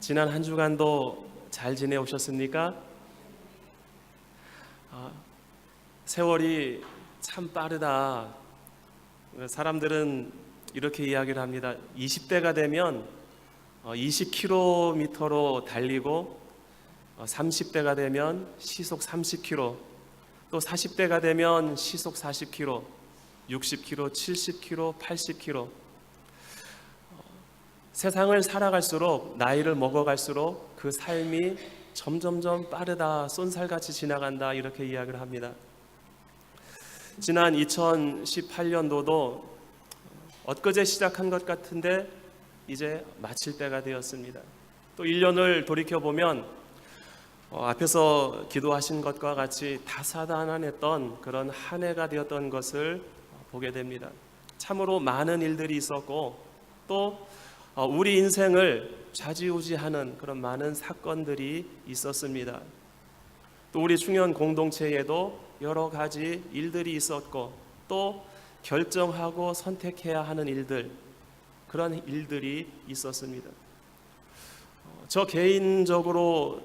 지난 한 주간도 잘 지내오셨습니까? 아, 세월이 참 빠르다. 사람들은 이렇게 이야기를 합니다. 20대가 되면 20km로 달리고 30대가 되면 시속 30km, 또 40대가 되면 시속 40km, 60km, 70km, 80km. 세상을 살아갈수록 나이를 먹어갈수록 그 삶이 점점점 빠르다, 쏜살같이 지나간다 이렇게 이야기를 합니다. 지난 2018년도도 엊그제 시작한 것 같은데 이제 마칠 때가 되었습니다. 또 1년을 돌이켜 보면 어, 앞에서 기도하신 것과 같이 다사다난했던 그런 한 해가 되었던 것을 보게 됩니다. 참으로 많은 일들이 있었고 또 어, 우리 인생을 좌지우지하는 그런 많은 사건들이 있었습니다. 또 우리 중년 공동체에도 여러 가지 일들이 있었고 또 결정하고 선택해야 하는 일들 그런 일들이 있었습니다. 어, 저 개인적으로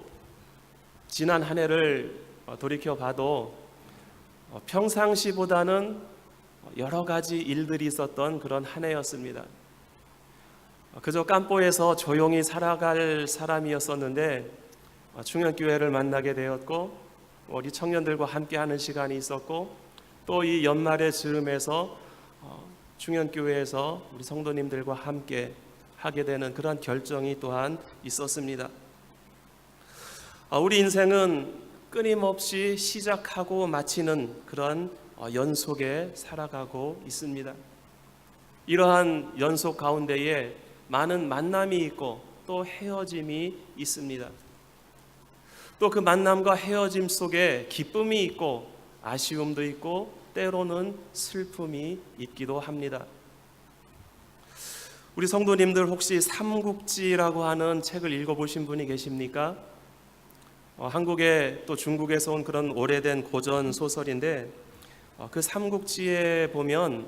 지난 한 해를 돌이켜 봐도 어, 평상시보다는 여러 가지 일들이 있었던 그런 한 해였습니다. 어, 그저 깜보에서 조용히 살아갈 사람이었었는데 중년교회를 만나게 되었고 우리 청년들과 함께하는 시간이 있었고 또 이 연말의 즈음에서 중년교회에서 우리 성도님들과 함께 하게 되는 그런 결정이 또한 있었습니다. 아, 우리 인생은 끊임없이 시작하고 마치는 그런 어, 연속에 살아가고 있습니다. 이러한 연속 가운데에 많은 만남이 있고 또 헤어짐이 있습니다. 또 그 만남과 헤어짐 속에 기쁨이 있고 아쉬움도 있고 때로는 슬픔이 있기도 합니다. 우리 성도님들 혹시 삼국지라고 하는 책을 읽어보신 분이 계십니까? 어, 한국에 또 중국에서 온 그런 오래된 고전 소설인데 어, 그 삼국지에 보면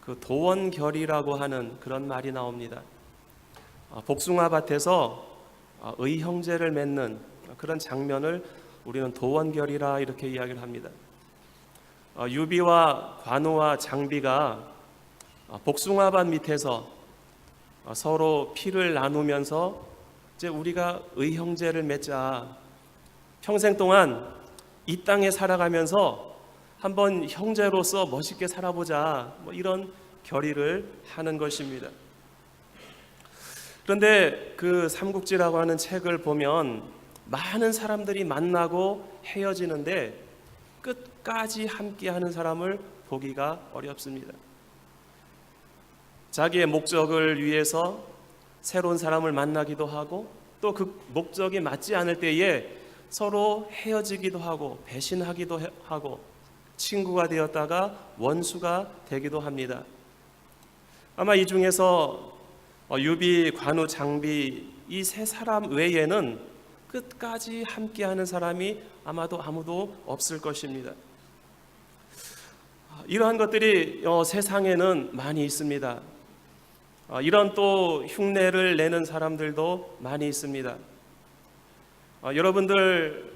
그 도원결이라고 하는 그런 말이 나옵니다. 어, 복숭아 밭에서 어, 의형제를 맺는 그런 장면을 우리는 도원결이라 이렇게 이야기를 합니다. 어, 유비와 관우와 장비가 어, 복숭아밭 밑에서 어, 서로 피를 나누면서 이제 우리가 의형제를 맺자 평생 동안 이 땅에 살아가면서 한번 형제로서 멋있게 살아보자 뭐 이런 결의를 하는 것입니다. 그런데 그 삼국지라고 하는 책을 보면 많은 사람들이 만나고 헤어지는데 끝까지 함께하는 사람을 보기가 어렵습니다. 자기의 목적을 위해서 새로운 사람을 만나기도 하고 또 그 목적이 맞지 않을 때에 서로 헤어지기도 하고 배신하기도 하고 친구가 되었다가 원수가 되기도 합니다. 아마 이 중에서 어, 유비, 관우, 장비 이 세 사람 외에는 끝까지 함께하는 사람이 아마도 아무도 없을 것입니다. 아, 이러한 것들이 어, 세상에는 많이 있습니다. 어, 이런 또 흉내를 내는 사람들도 많이 있습니다. 어, 여러분들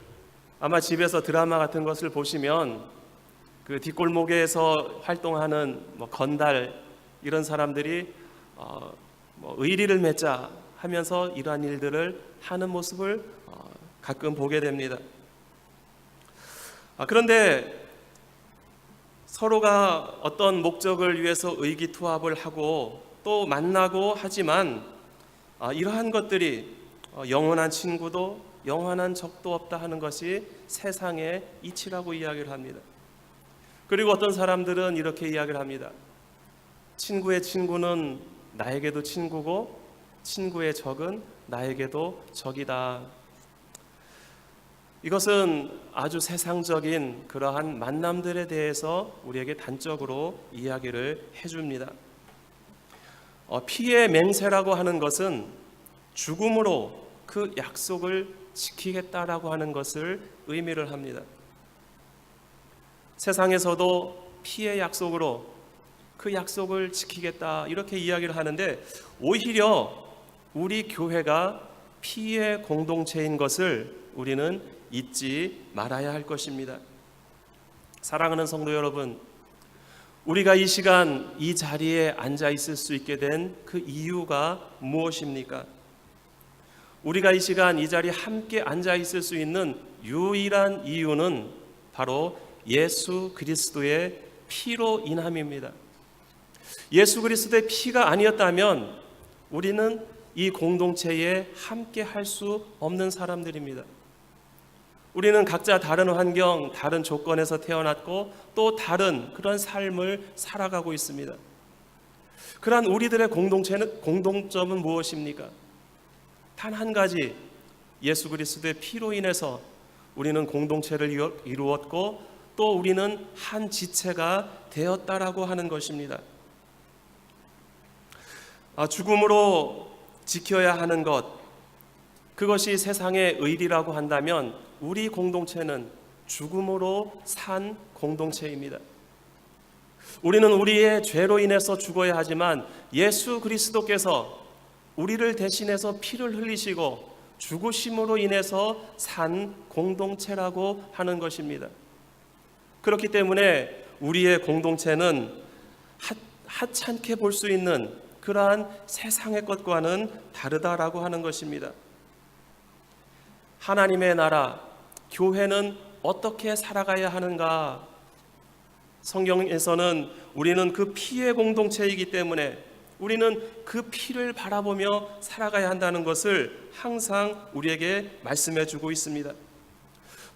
아마 집에서 드라마 같은 것을 보시면 그 뒷골목에서 활동하는 뭐 건달 이런 사람들이 어, 뭐 의리를 맺자 하면서 이러한 일들을 하는 모습을 어, 가끔 보게 됩니다. 아, 그런데 서로가 어떤 목적을 위해서 의기투합을 하고 또 만나고 하지만 아, 이러한 것들이 어, 영원한 친구도 영원한 적도 없다 하는 것이 세상의 이치라고 이야기를 합니다. 그리고 어떤 사람들은 이렇게 이야기를 합니다. 친구의 친구는 나에게도 친구고 친구의 적은 나에게도 적이다. 이것은 아주 세상적인 그러한 만남들에 대해서 우리에게 단적으로 이야기를 해줍니다. 어, 피의 맹세라고 하는 것은 죽음으로 그 약속을 지키겠다라고 하는 것을 의미를 합니다. 세상에서도 피의 약속으로 그 약속을 지키겠다 이렇게 이야기를 하는데 오히려 우리 교회가 피의 공동체인 것을 우리는 잊지 말아야 할 것입니다. 사랑하는 성도 여러분, 우리가 이 시간 이 자리에 앉아 있을 수 있게 된 그 이유가 무엇입니까? 우리가 이 시간 이 자리에 함께 앉아 있을 수 있는 유일한 이유는 바로 예수 그리스도의 피로 인함입니다. 예수 그리스도의 피가 아니었다면 우리는 이 공동체에 함께 할 수 없는 사람들입니다. 우리는 각자 다른 환경, 다른 조건에서 태어났고 또 다른 그런 삶을 살아가고 있습니다. 그러한 우리들의 공동체는 공동점은 무엇입니까? 단 한 가지 예수 그리스도의 피로 인해서 우리는 공동체를 이루- 이루었고 또 우리는 한 지체가 되었다라고 하는 것입니다. 아, 죽음으로 지켜야 하는 것 그것이 세상의 의리라고 한다면 우리 공동체는 죽음으로 산 공동체입니다. 우리는 우리의 죄로 인해서 죽어야 하지만 예수 그리스도께서 우리를 대신해서 피를 흘리시고 죽으심으로 인해서 산 공동체라고 하는 것입니다. 그렇기 때문에 우리의 공동체는 하, 하찮게 볼 수 있는 그러한 세상의 것과는 다르다라고 하는 것입니다. 하나님의 나라, 교회는 어떻게 살아가야 하는가? 성경에서는 우리는 그 피의 공동체이기 때문에 우리는 그 피를 바라보며 살아가야 한다는 것을 항상 우리에게 말씀해 주고 있습니다.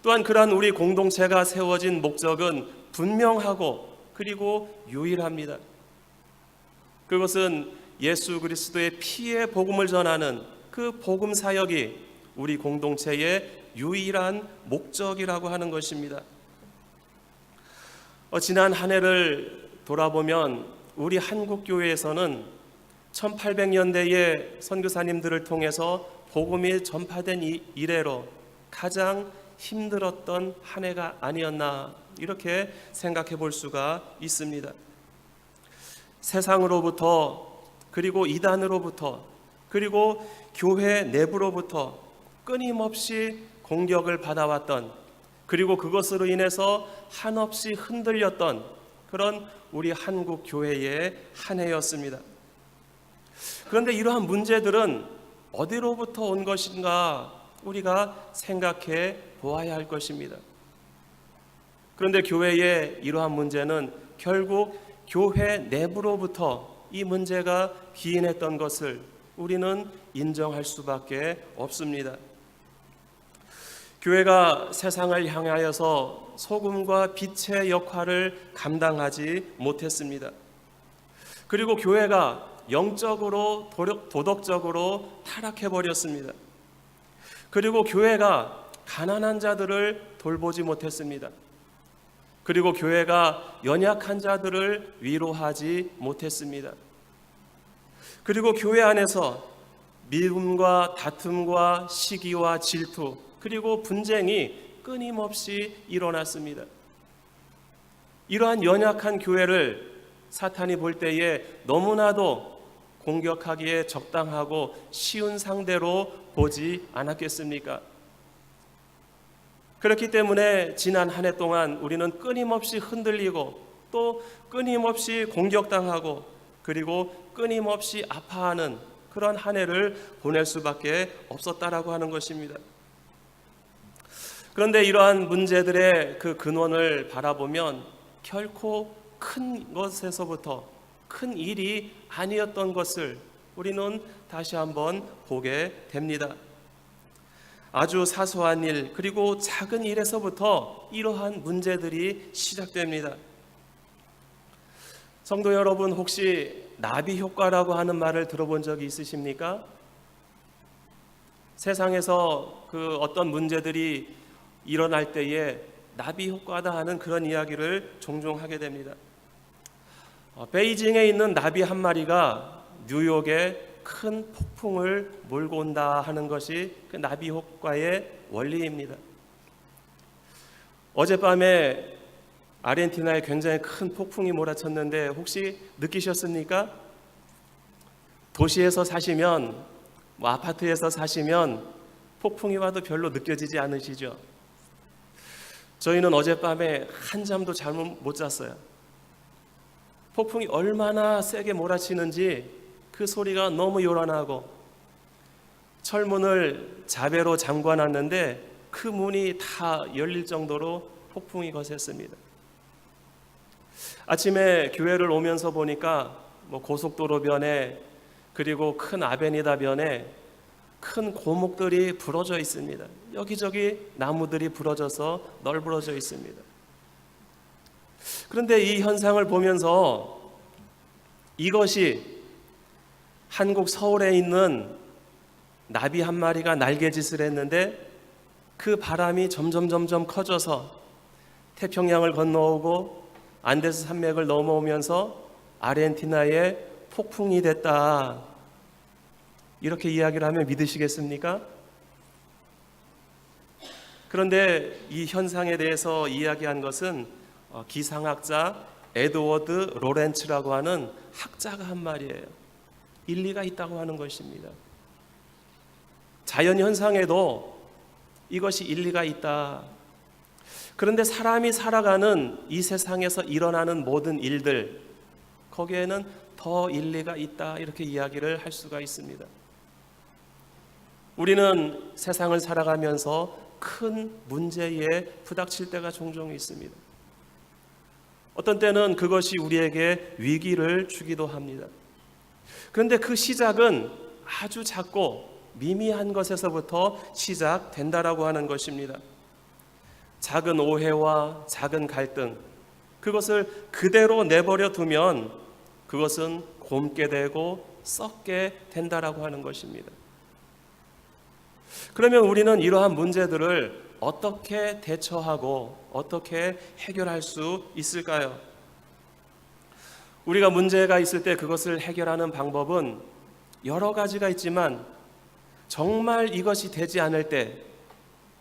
또한 그러한 우리 공동체가 세워진 목적은 분명하고 그리고 유일합니다. 그것은 예수 그리스도의 피의 복음을 전하는 그 복음 사역이 우리 공동체의 유일한 목적이라고 하는 것입니다. 어, 지난 한 해를 돌아보면 우리 한국 교회에서는 1800년대의 선교사님들을 통해서 복음이 전파된 이 이래로 가장 힘들었던 한 해가 아니었나 이렇게 생각해 볼 수가 있습니다. 세상으로부터 그리고 이단으로부터 그리고 교회 내부로부터 끊임없이 공격을 받아왔던 그리고 그것으로 인해서 한없이 흔들렸던 그런 우리 한국 교회의 한 해였습니다. 그런데 이러한 문제들은 어디로부터 온 것인가 우리가 생각해 보아야 할 것입니다. 그런데 교회의 이러한 문제는 결국 교회 내부로부터 이 문제가 기인했던 것을 우리는 인정할 수밖에 없습니다. 교회가 세상을 향하여서 소금과 빛의 역할을 감당하지 못했습니다. 그리고 교회가 영적으로 도덕적으로 타락해 버렸습니다. 그리고 교회가 가난한 자들을 돌보지 못했습니다. 그리고 교회가 연약한 자들을 위로하지 못했습니다. 그리고 교회 안에서 미움과 다툼과 시기와 질투 그리고 분쟁이 끊임없이 일어났습니다. 이러한 연약한 교회를 사탄이 볼 때에 너무나도 공격하기에 적당하고 쉬운 상대로 보지 않았겠습니까? 그렇기 때문에 지난 한 해 동안 우리는 끊임없이 흔들리고 또 끊임없이 공격당하고 그리고 끊임없이 아파하는 그런 한 해를 보낼 수밖에 없었다라고 하는 것입니다. 그런데 이러한 문제들의 그 근원을 바라보면 결코 큰 것에서부터 큰 일이 아니었던 것을 우리는 다시 한번 보게 됩니다. 아주 사소한 일 그리고 작은 일에서부터 이러한 문제들이 시작됩니다. 성도 여러분 혹시 나비 효과라고 하는 말을 들어본 적이 있으십니까? 세상에서 그 어떤 문제들이 일어날 때에 나비 효과다 하는 그런 이야기를 종종 하게 됩니다. 어, 베이징에 있는 나비 한 마리가 뉴욕에 큰 폭풍을 몰고 온다 하는 것이 그 나비 효과의 원리입니다. 어젯밤에 아르헨티나에 굉장히 큰 폭풍이 몰아쳤는데 혹시 느끼셨습니까? 도시에서 사시면 뭐 아파트에서 사시면 폭풍이 와도 별로 느껴지지 않으시죠? 저희는 어젯밤에 한 잠도 잠을 못 잤어요. 폭풍이 얼마나 세게 몰아치는지 그 소리가 너무 요란하고 철문을 자배로 잠궈놨는데 그 문이 다 열릴 정도로 폭풍이 거셌습니다. 아침에 교회를 오면서 보니까 뭐 고속도로변에 그리고 큰 아베니다변에 큰 고목들이 부러져 있습니다. 여기저기 나무들이 부러져서 널브러져 있습니다. 그런데 이 현상을 보면서 이것이 한국 서울에 있는 나비 한 마리가 날개짓을 했는데 그 바람이 점점 점점 커져서 태평양을 건너오고 안데스 산맥을 넘어오면서 아르헨티나에 폭풍이 됐다. 이렇게 이야기를 하면 믿으시겠습니까? 그런데 이 현상에 대해서 이야기한 것은 어, 기상학자 에드워드 로렌츠라고 하는 학자가 한 말이에요. 일리가 있다고 하는 것입니다. 자연 현상에도 이것이 일리가 있다. 그런데 사람이 살아가는 이 세상에서 일어나는 모든 일들 거기에는 더 일리가 있다 이렇게 이야기를 할 수가 있습니다. 우리는 세상을 살아가면서 큰 문제에 부닥칠 때가 종종 있습니다. 어떤 때는 그것이 우리에게 위기를 주기도 합니다. 그런데 그 시작은 아주 작고 미미한 것에서부터 시작된다라고 하는 것입니다. 작은 오해와 작은 갈등, 그것을 그대로 내버려 두면 그것은 곰게 되고 썩게 된다라고 하는 것입니다. 그러면 우리는 이러한 문제들을 어떻게 대처하고 어떻게 해결할 수 있을까요? 우리가 문제가 있을 때 그것을 해결하는 방법은 여러 가지가 있지만 정말 이것이 되지 않을 때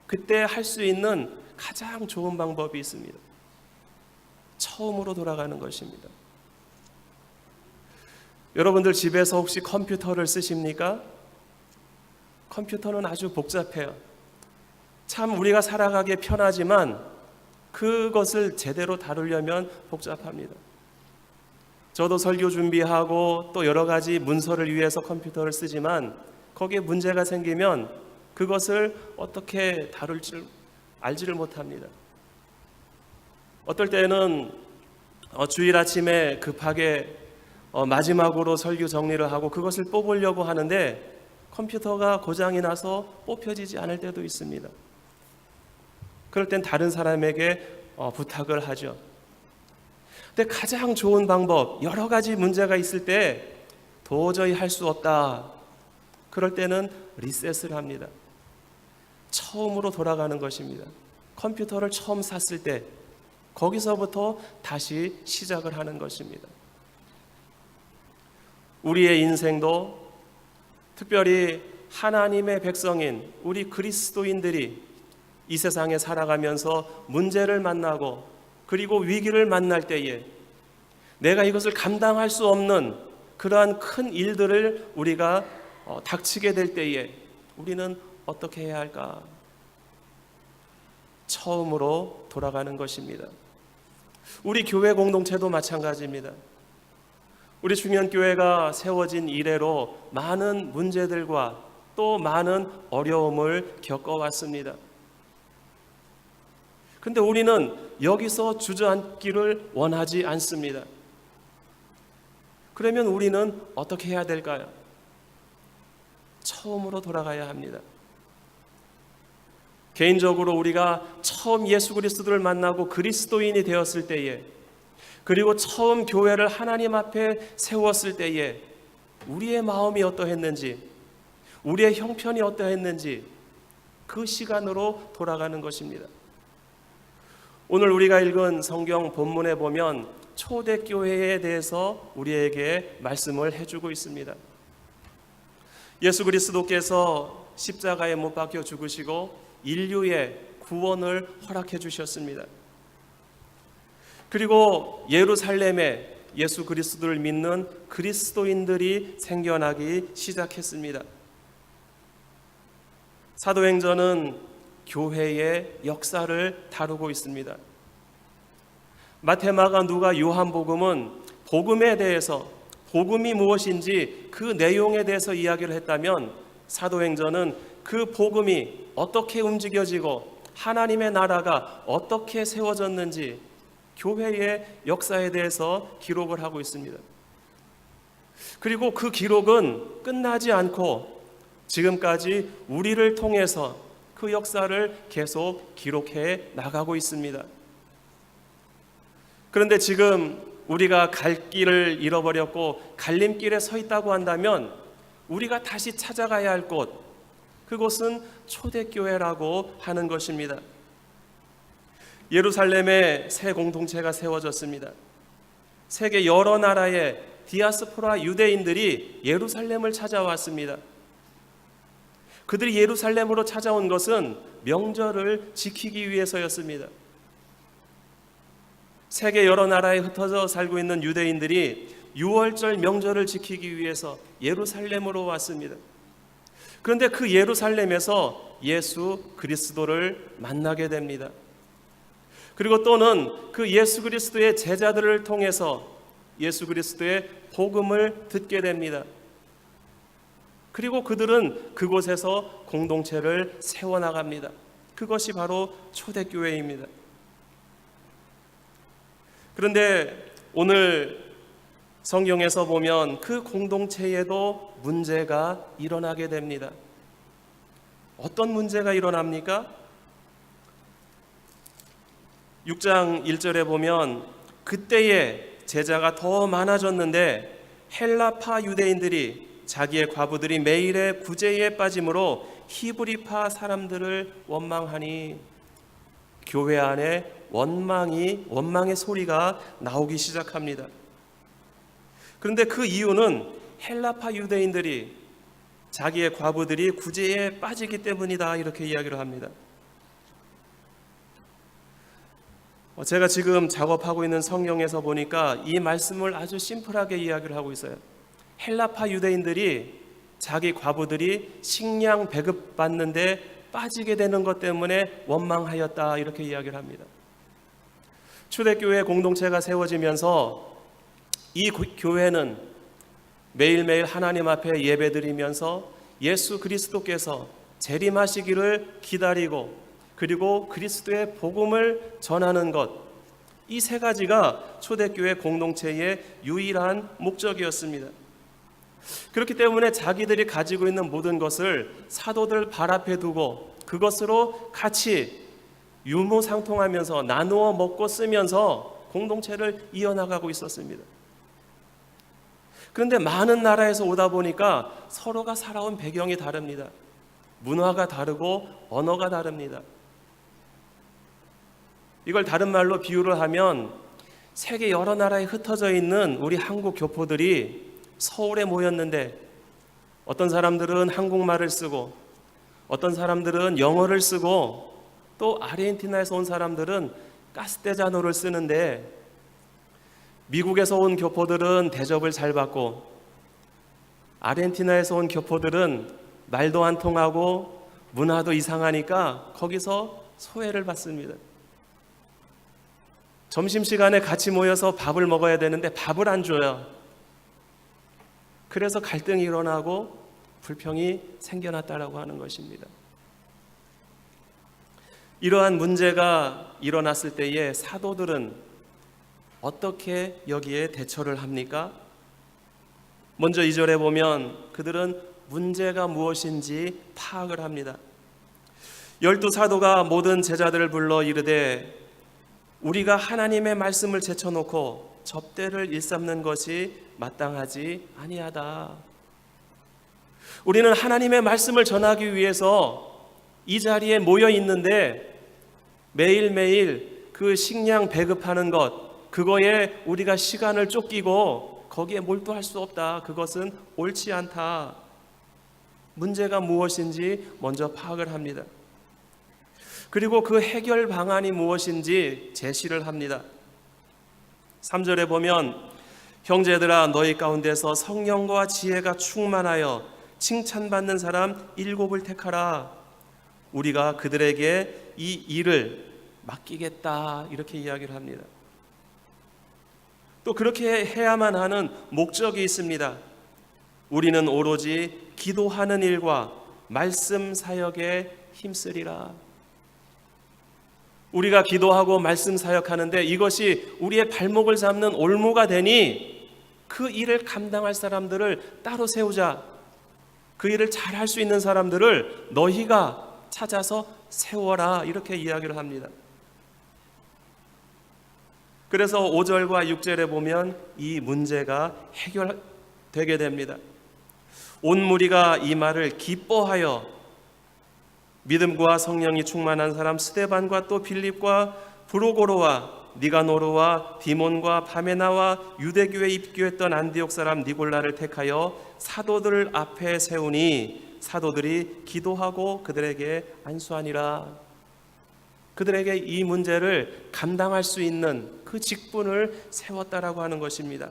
그때 할 수 있는 가장 좋은 방법이 있습니다. 처음으로 돌아가는 것입니다. 여러분들 집에서 혹시 컴퓨터를 쓰십니까? 컴퓨터는 아주 복잡해요. 참 우리가 살아가기에 편하지만 그것을 제대로 다루려면 복잡합니다. 저도 설교 준비하고 또 여러 가지 문서를 위해서 컴퓨터를 쓰지만 거기에 문제가 생기면 그것을 어떻게 다룰지 알지를 못합니다. 어떨 때는 어, 주일 아침에 급하게 어, 마지막으로 설교 정리를 하고 그것을 뽑으려고 하는데 컴퓨터가 고장이 나서 뽑혀지지 않을 때도 있습니다. 그럴 땐 다른 사람에게 어, 부탁을 하죠. 근데 가장 좋은 방법, 여러 가지 문제가 있을 때 도저히 할 수 없다. 그럴 때는 리셋을 합니다. 처음으로 돌아가는 것입니다. 컴퓨터를 처음 샀을 때 거기서부터 다시 시작을 하는 것입니다. 우리의 인생도 특별히 하나님의 백성인 우리 그리스도인들이 이 세상에 살아가면서 문제를 만나고 그리고 위기를 만날 때에 내가 이것을 감당할 수 없는 그러한 큰 일들을 우리가 어, 닥치게 될 때에 우리는 어떻게 해야 할까? 처음으로 돌아가는 것입니다. 우리 교회 공동체도 마찬가지입니다. 우리 중년교회가 세워진 이래로 많은 문제들과 또 많은 어려움을 겪어왔습니다. 근데 우리는 여기서 주저앉기를 원하지 않습니다. 그러면 우리는 어떻게 해야 될까요? 처음으로 돌아가야 합니다. 개인적으로 우리가 처음 예수 그리스도를 만나고 그리스도인이 되었을 때에 그리고 처음 교회를 하나님 앞에 세웠을 때에 우리의 마음이 어떠했는지 우리의 형편이 어떠했는지 그 시간으로 돌아가는 것입니다. 오늘 우리가 읽은 성경 본문에 보면 초대교회에 대해서 우리에게 말씀을 해주고 있습니다. 예수 그리스도께서 십자가에 못 박혀 죽으시고 인류의 구원을 허락해 주셨습니다. 그리고 예루살렘에 예수 그리스도를 믿는 그리스도인들이 생겨나기 시작했습니다. 사도행전은 교회의 역사를 다루고 있습니다. 마테마가 누가 요한복음은 복음에 대해서 복음이 무엇인지 그 내용에 대해서 이야기를 했다면 사도행전은 그 복음이 어떻게 움직여지고 하나님의 나라가 어떻게 세워졌는지 교회의 역사에 대해서 기록을 하고 있습니다. 그리고 그 기록은 끝나지 않고 지금까지 우리를 통해서 그 역사를 계속 기록해 나가고 있습니다. 그런데 지금 우리가 갈 길을 잃어버렸고 갈림길에 서 있다고 한다면 우리가 다시 찾아가야 할 곳, 그곳은 초대교회라고 하는 것입니다. 예루살렘에 새 공동체가 세워졌습니다. 세계 여러 나라의 디아스포라 유대인들이 예루살렘을 찾아왔습니다. 그들이 예루살렘으로 찾아온 것은 명절을 지키기 위해서였습니다. 세계 여러 나라에 흩어져 살고 있는 유대인들이 6월절 명절을 지키기 위해서 예루살렘으로 왔습니다. 그런데 그 예루살렘에서 예수 그리스도를 만나게 됩니다. 그리고 또는 그 예수 그리스도의 제자들을 통해서 예수 그리스도의 복음을 듣게 됩니다. 그리고 그들은 그곳에서 공동체를 세워나갑니다. 그것이 바로 초대교회입니다. 그런데 오늘 성경에서 보면 그 공동체에도 문제가 일어나게 됩니다. 어떤 문제가 일어납니까? 6장 1절에 보면 그때에 제자가 더 많아졌는데 헬라파 유대인들이 자기의 과부들이 매일의 구제에 빠짐으로 히브리파 사람들을 원망하니 교회 안에 원망이 원망의 소리가 나오기 시작합니다. 그런데 그 이유는 헬라파 유대인들이 자기의 과부들이 구제에 빠지기 때문이다 이렇게 이야기를 합니다. 어, 제가 지금 작업하고 있는 성경에서 보니까 이 말씀을 아주 심플하게 이야기를 하고 있어요. 헬라파 유대인들이 자기 과부들이 식량 배급받는데 빠지게 되는 것 때문에 원망하였다 이렇게 이야기를 합니다. 초대교회 공동체가 세워지면서 이 교회는 매일매일 하나님 앞에 예배드리면서 예수 그리스도께서 재림하시기를 기다리고 그리고 그리스도의 복음을 전하는 것 이 세 가지가 초대교회 공동체의 유일한 목적이었습니다. 그렇기 때문에 자기들이 가지고 있는 모든 것을 사도들 발 앞에 두고 그것으로 같이 유무상통하면서 나누어 먹고 쓰면서 공동체를 이어나가고 있었습니다. 그런데 많은 나라에서 오다 보니까 서로가 살아온 배경이 다릅니다. 문화가 다르고 언어가 다릅니다. 이걸 다른 말로 비유를 하면 세계 여러 나라에 흩어져 있는 우리 한국 교포들이 서울에 모였는데 어떤 사람들은 한국말을 쓰고 어떤 사람들은 영어를 쓰고 또 아르헨티나에서 온 사람들은 가스테자노를 쓰는데 미국에서 온 교포들은 대접을 잘 받고 아르헨티나에서 온 교포들은 말도 안 통하고 문화도 이상하니까 거기서 소외를 받습니다. 점심시간에 같이 모여서 밥을 먹어야 되는데 밥을 안 줘요. 그래서 갈등이 일어나고 불평이 생겨났다라고 하는 것입니다. 이러한 문제가 일어났을 때에 사도들은 어떻게 여기에 대처를 합니까? 먼저 이절에 보면 그들은 문제가 무엇인지 파악을 합니다. 열두 사도가 모든 제자들을 불러 이르되 우리가 하나님의 말씀을 제쳐놓고 접대를 일삼는 것이 마땅하지 아니하다. 우리는 하나님의 말씀을 전하기 위해서 이 자리에 모여 있는데 매일매일 그 식량 배급하는 것, 그거에 우리가 시간을 쫓기고 거기에 몰두할 수 없다. 그것은 옳지 않다. 문제가 무엇인지 먼저 파악을 합니다. 그리고 그 해결 방안이 무엇인지 제시를 합니다. 3절에 보면 형제들아 너희 가운데서 성령과 지혜가 충만하여 칭찬받는 사람 일곱을 택하라 우리가 그들에게 이 일을 맡기겠다 이렇게 이야기를 합니다. 또 그렇게 해야만 하는 목적이 있습니다. 우리는 오로지 기도하는 일과 말씀 사역에 힘쓰리라. 우리가 기도하고 말씀 사역하는데 이것이 우리의 발목을 잡는 올무가 되니 그 일을 감당할 사람들을 따로 세우자. 그 일을 잘 할 수 있는 사람들을 너희가 찾아서 세워라. 이렇게 이야기를 합니다. 그래서 5절과 6절에 보면 이 문제가 해결되게 됩니다. 온 무리가 이 말을 기뻐하여 믿음과 성령이 충만한 사람 스데반과 또 빌립과 브로고로와 니가노르와 디몬과 바메나와 유대교에 입교했던 안디옥 사람 니골라를 택하여 사도들 앞에 세우니 사도들이 기도하고 그들에게 안수하니라. 그들에게 이 문제를 감당할 수 있는 그 직분을 세웠다라고 하는 것입니다.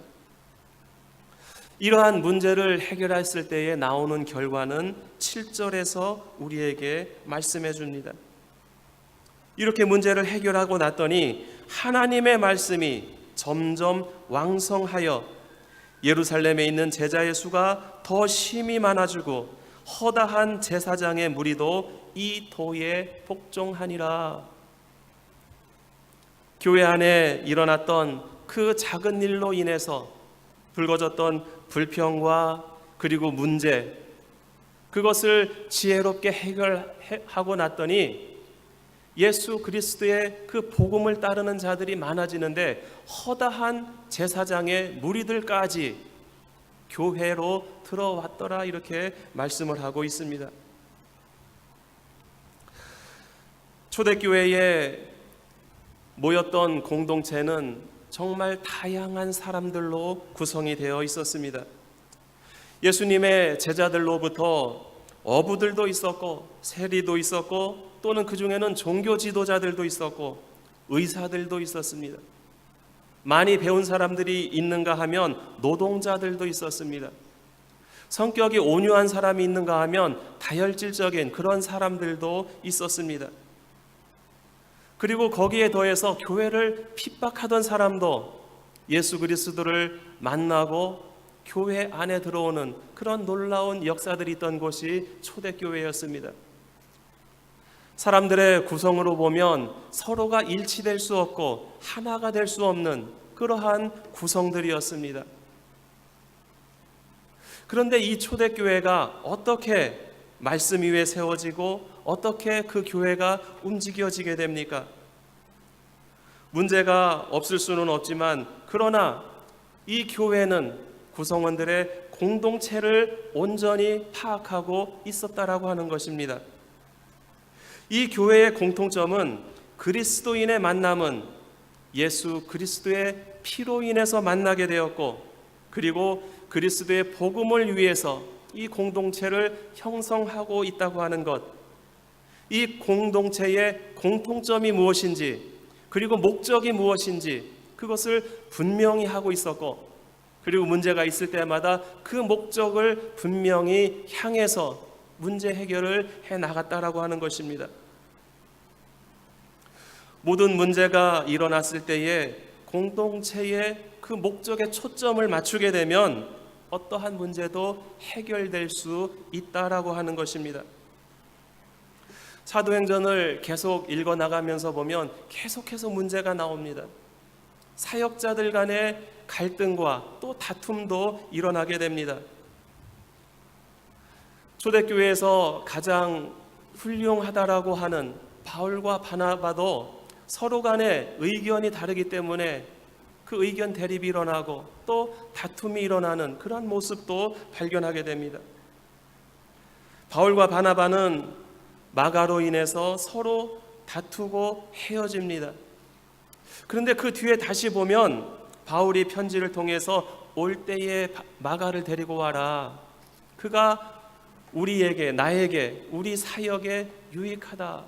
이러한 문제를 해결했을 때에 나오는 결과는 7절에서 우리에게 말씀해 줍니다. 이렇게 문제를 해결하고 났더니 하나님의 말씀이 점점 왕성하여 예루살렘에 있는 제자의 수가 더 심히 많아지고 허다한 제사장의 무리도 이 도에 복종하니라. 교회 안에 일어났던 그 작은 일로 인해서 불거졌던 불평과 그리고 문제 그것을 지혜롭게 해결하고 났더니 예수 그리스도의 그 복음을 따르는 자들이 많아지는데 허다한 제사장의 무리들까지 교회로 들어왔더라 이렇게 말씀을 하고 있습니다. 초대교회에 모였던 공동체는 정말 다양한 사람들로 구성이 되어 있었습니다. 예수님의 제자들로부터 어부들도 있었고 세리도 있었고 또는 그 중에는 종교 지도자들도 있었고 의사들도 있었습니다. 많이 배운 사람들이 있는가 하면 노동자들도 있었습니다. 성격이 온유한 사람이 있는가 하면 다혈질적인 그런 사람들도 있었습니다. 그리고 거기에 더해서 교회를 핍박하던 사람도 예수 그리스도를 만나고 교회 안에 들어오는 그런 놀라운 역사들이 있던 곳이 초대교회였습니다. 사람들의 구성으로 보면 서로가 일치될 수 없고 하나가 될 수 없는 그러한 구성들이었습니다. 그런데 이 초대교회가 어떻게 말씀 위에 세워지고 어떻게 그 교회가 움직여지게 됩니까? 문제가 없을 수는 없지만 그러나 이 교회는 구성원들의 공동체를 온전히 파악하고 있었다라고 하는 것입니다. 이 교회의 공통점은 그리스도인의 만남은 예수 그리스도의 피로 인해서 만나게 되었고 그리고 그리스도의 복음을 위해서 이 공동체를 형성하고 있다고 하는 것. 이 공동체의 공통점이 무엇인지 그리고 목적이 무엇인지 그것을 분명히 하고 있었고 그리고 문제가 있을 때마다 그 목적을 분명히 향해서 문제 해결을 해 나갔다라고 하는 것입니다. 모든 문제가 일어났을 때에 공동체의 그 목적에 초점을 맞추게 되면 어떠한 문제도 해결될 수 있다라고 하는 것입니다. 사도행전을 계속 읽어 나가면서 보면 계속해서 문제가 나옵니다. 사역자들 간의 갈등과 또 다툼도 일어나게 됩니다. 초대교회에서 가장 훌륭하다라고 하는 바울과 바나바도 서로 간의 의견이 다르기 때문에 그 의견 대립이 일어나고 또 다툼이 일어나는 그런 모습도 발견하게 됩니다. 바울과 바나바는 마가로 인해서 서로 다투고 헤어집니다. 그런데 그 뒤에 다시 보면 바울이 편지를 통해서 올 때에 마가를 데리고 와라. 그가 우리에게 나에게 우리 사역에 유익하다.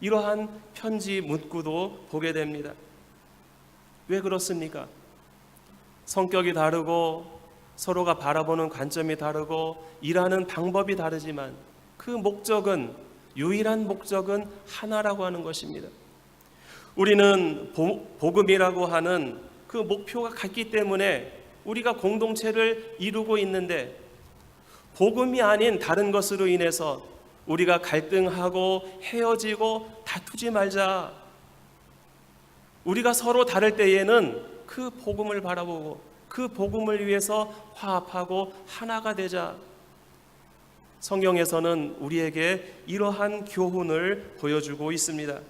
이러한 편지 문구도 보게 됩니다. 왜 그렇습니까? 성격이 다르고 서로가 바라보는 관점이 다르고 일하는 방법이 다르지만 그 목적은 유일한 목적은 하나라고 하는 것입니다. 우리는 보, 복음이라고 하는 그 목표가 같기 때문에 우리가 공동체를 이루고 있는데 복음이 아닌 다른 것으로 인해서 우리가 갈등하고 헤어지고 다투지 말자. 우리가 서로 다를 때에는 그 복음을 바라보고 그 복음을 위해서 화합하고 하나가 되자. 성경에서는 우리에게 이러한 교훈을 보여주고 있습니다.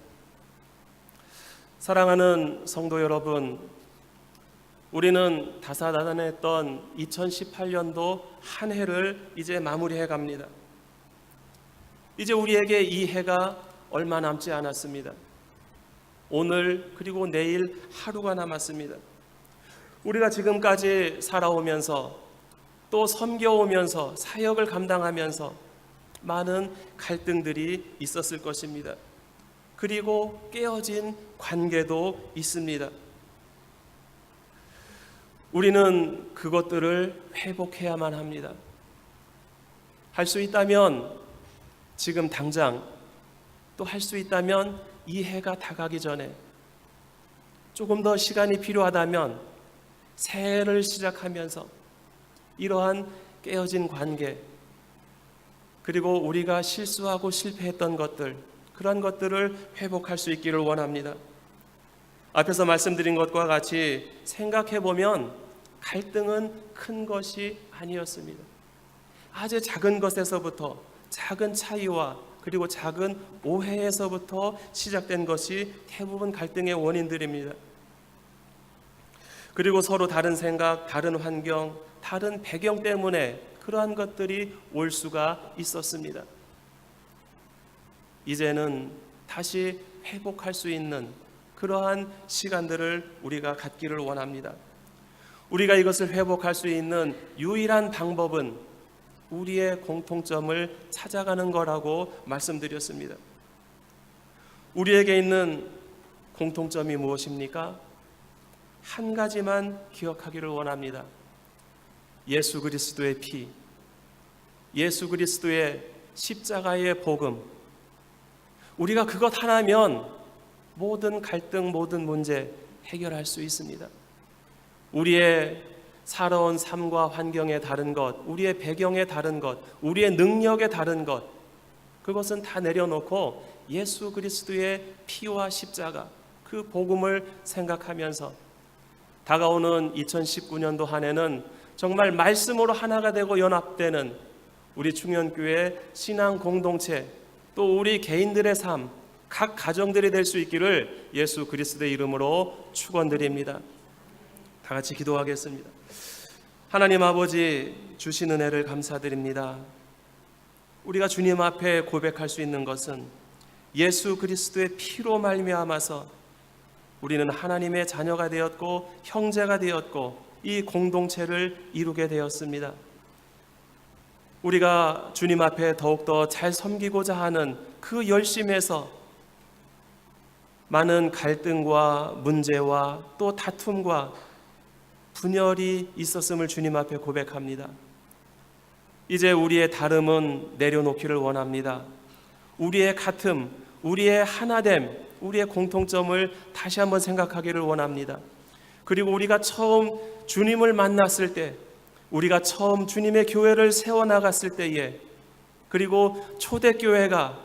사랑하는 성도 여러분, 우리는 다사다난했던 2018년도 한 해를 이제 마무리해 갑니다. 이제 우리에게 이 해가 얼마 남지 않았습니다. 오늘 그리고 내일 하루가 남았습니다. 우리가 지금까지 살아오면서 또 섬겨오면서 사역을 감당하면서 많은 갈등들이 있었을 것입니다. 그리고 깨어진 관계도 있습니다. 우리는 그것들을 회복해야만 합니다. 할 수 있다면 지금 당장 또 할 수 있다면 이 해가 다가기 전에 조금 더 시간이 필요하다면 새해를 시작하면서 이러한 깨어진 관계 그리고 우리가 실수하고 실패했던 것들 그런 것들을 회복할 수 있기를 원합니다. 앞에서 말씀드린 것과 같이 생각해 보면 갈등은 큰 것이 아니었습니다. 아주 작은 것에서부터 작은 차이와 그리고 작은 오해에서부터 시작된 것이 대부분 갈등의 원인들입니다. 그리고 서로 다른 생각, 다른 환경, 다른 배경 때문에 그러한 것들이 올 수가 있었습니다. 이제는 다시 회복할 수 있는 그러한 시간들을 우리가 갖기를 원합니다. 우리가 이것을 회복할 수 있는 유일한 방법은 우리의 공통점을 찾아가는 거라고 말씀드렸습니다. 우리에게 있는 공통점이 무엇입니까? 한 가지만 기억하기를 원합니다. 예수 그리스도의 피, 예수 그리스도의 십자가의 복음. 우리가 그것 하나면 모든 갈등, 모든 문제 해결할 수 있습니다. 우리의 살아온 삶과 환경에 다른 것, 우리의 배경에 다른 것, 우리의 능력에 다른 것, 그것은 다 내려놓고 예수 그리스도의 피와 십자가, 그 복음을 생각하면서 다가오는 2019년도 한 해는 정말 말씀으로 하나가 되고 연합되는 우리 충현교회 신앙 공동체 또 우리 개인들의 삶, 각 가정들이 될 수 있기를 예수 그리스도의 이름으로 축원드립니다. 다 같이 기도하겠습니다. 하나님 아버지 주신 은혜를 감사드립니다. 우리가 주님 앞에 고백할 수 있는 것은 예수 그리스도의 피로 말미암아서 우리는 하나님의 자녀가 되었고 형제가 되었고 이 공동체를 이루게 되었습니다. 우리가 주님 앞에 더욱더 잘 섬기고자 하는 그 열심에서 많은 갈등과 문제와 또 다툼과 분열이 있었음을 주님 앞에 고백합니다. 이제 우리의 다름은 내려놓기를 원합니다. 우리의 같음, 우리의 하나됨, 우리의 공통점을 다시 한번 생각하기를 원합니다. 그리고 우리가 처음 주님을 만났을 때, 우리가 처음 주님의 교회를 세워나갔을 때에, 그리고 초대교회가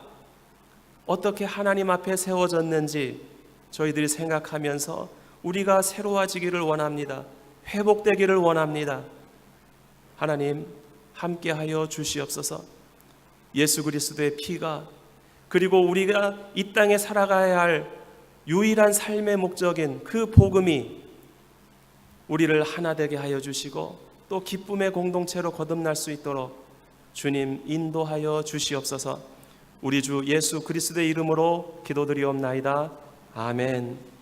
어떻게 하나님 앞에 세워졌는지 저희들이 생각하면서 우리가 새로워지기를 원합니다. 회복되기를 원합니다. 하나님 함께하여 주시옵소서. 예수 그리스도의 피가 그리고 우리가 이 땅에 살아가야 할 유일한 삶의 목적인 그 복음이 우리를 하나 되게 하여 주시고 또 기쁨의 공동체로 거듭날 수 있도록 주님 인도하여 주시옵소서. 우리 주 예수 그리스도의 이름으로 기도드리옵나이다. 아멘.